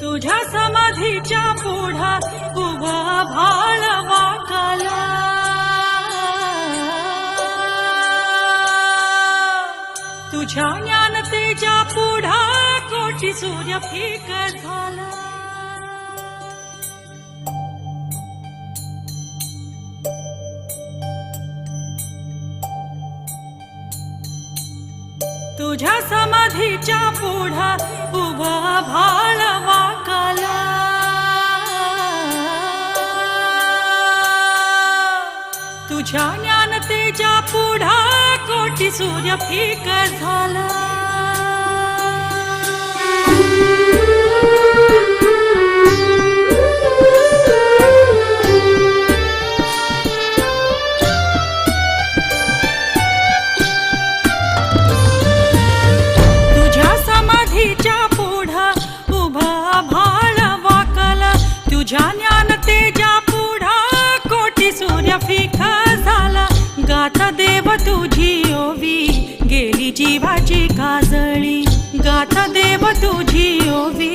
तुझ्या समाधीच्या पुढा उभा भाळ काला तुझ्या ज्ञानतेच्या पुढा कोटी सूर्य फिक झाला तुझ्या समाधीच्या पुढा उभा भाळवा काला. तुझ्या ज्ञानतेच्या पुढा कोटी सूर्य फिक झाला. गाथा देव तुझी ओवी गेली जीवाची काजळी. गाथा देव तुझी ओवी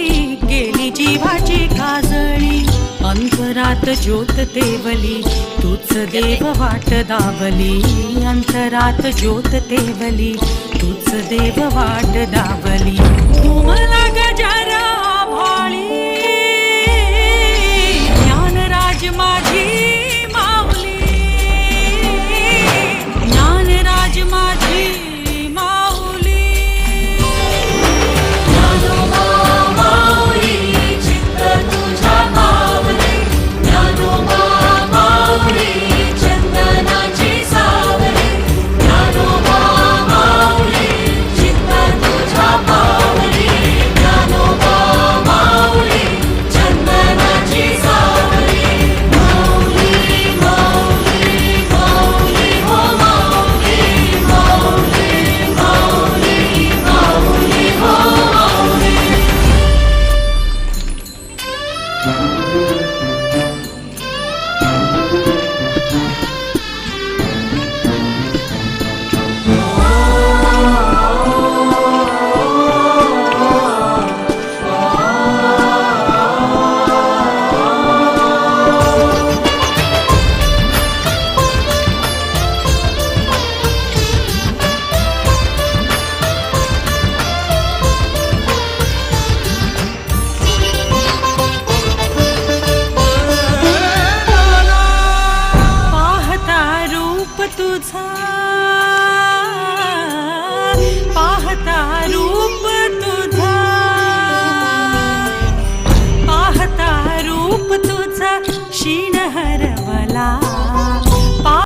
गेली जीवाची काजळी. अंतरात ज्योत तेवली तूच देव वाट दावली अंतरात ज्योत तेवली तूच देव वाट दावली तुम्हाला गजारा भाळी